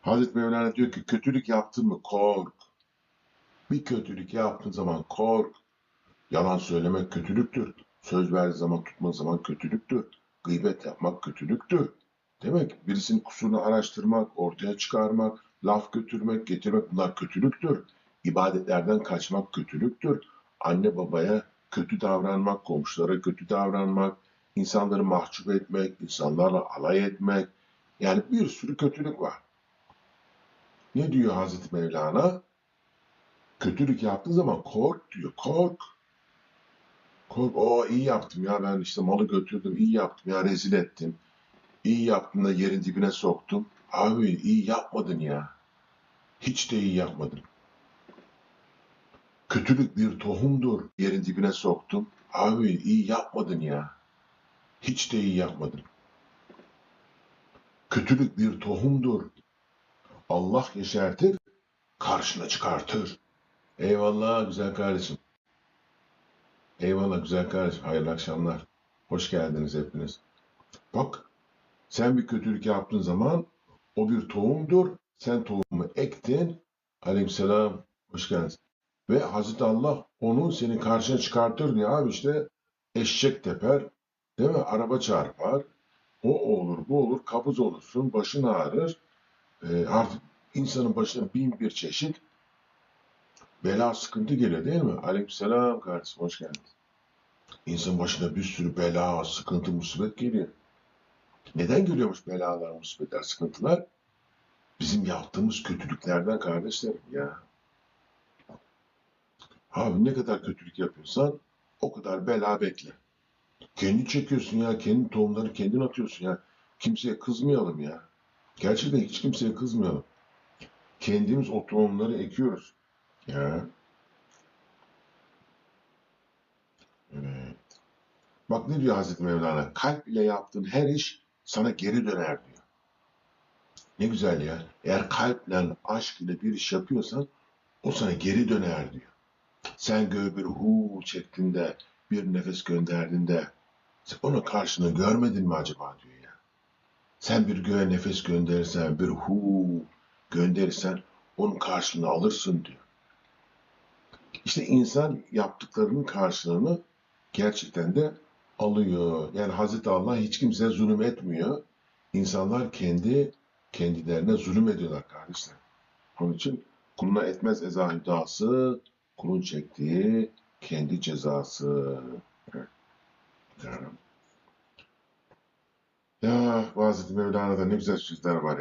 Hazreti Mevlana diyor ki kötülük yaptın mı kork. Bir kötülük yaptığın zaman kork. Yalan söylemek kötülüktür. Söz verdiği zaman tutma zaman kötülüktür. Gıybet yapmak kötülüktür. Demek birisinin kusurunu araştırmak, ortaya çıkarmak, laf götürmek, getirmek bunlar kötülüktür. İbadetlerden kaçmak kötülüktür. Anne babaya kötü davranmak, komşulara kötü davranmak, insanları mahcup etmek, insanlarla alay etmek. Yani bir sürü kötülük var. Ne diyor Hazreti Mevlana? Kötülük yaptığı zaman kork diyor. Kork. Kork. O iyi yaptım ya ben işte malı götürdüm. iyi yaptım ya rezil ettim. İyi yaptım da yerin dibine soktum. Abi iyi yapmadın ya. Hiç de iyi yapmadın. Kötülük bir tohumdur. Yerin dibine soktum. Abi iyi yapmadın ya. Hiç de iyi yapmadın. Kötülük bir tohumdur. Allah yeşertir, karşına çıkartır. Eyvallah güzel kardeşim. Eyvallah güzel kardeşim. Hayırlı akşamlar. Hoş geldiniz hepiniz. Bak sen bir kötülük yaptığın zaman o bir tohumdur. Sen tohumu ektin. Aleyhisselam. Hoş geldiniz. Ve Hazreti Allah onu senin karşına çıkartır diyor abi işte eşek teper. Değil mi? Araba çarpar. O olur, bu olur. Kabız olursun. Başın ağrır. Ee, artık insanın başına bin bir çeşit bela sıkıntı geliyor değil mi? Aleykümselam kardeşim. Hoş geldiniz. İnsanın başına bir sürü bela, sıkıntı, musibet geliyor. Neden geliyormuş belalar, musibetler, sıkıntılar? Bizim yaptığımız kötülüklerden kardeşlerim ya. Abi ne kadar kötülük yapıyorsan o kadar bela bekle. Kendi çekiyorsun ya, kendi tohumları kendin atıyorsun ya. Kimseye kızmayalım ya. Gerçekten hiç kimseye kızmayalım. Kendimiz o tohumları ekiyoruz. Ya. Evet. Bak ne diyor Hazreti Mevlana? Kalp ile yaptığın her iş sana geri döner diyor. Ne güzel ya. Eğer kalple, aşk ile bir iş yapıyorsan o sana geri döner diyor. Sen göğe bir hu çektiğinde, bir nefes gönderdiğinde onun karşını görmedin mi acaba diyor. Sen bir göğe nefes gönderirsen, bir hu gönderirsen onun karşılığını alırsın diyor. İşte insan yaptıklarının karşılığını gerçekten de alıyor. Yani Hazreti Allah hiç kimseye zulüm etmiyor. İnsanlar kendi kendilerine zulüm ediyorlar kardeşler. Onun için kuluna etmez eza hüdası, kulun çektiği kendi cezası. Evet. Yani. Ya Hazreti Mevlana'da ne güzel sözler var ya.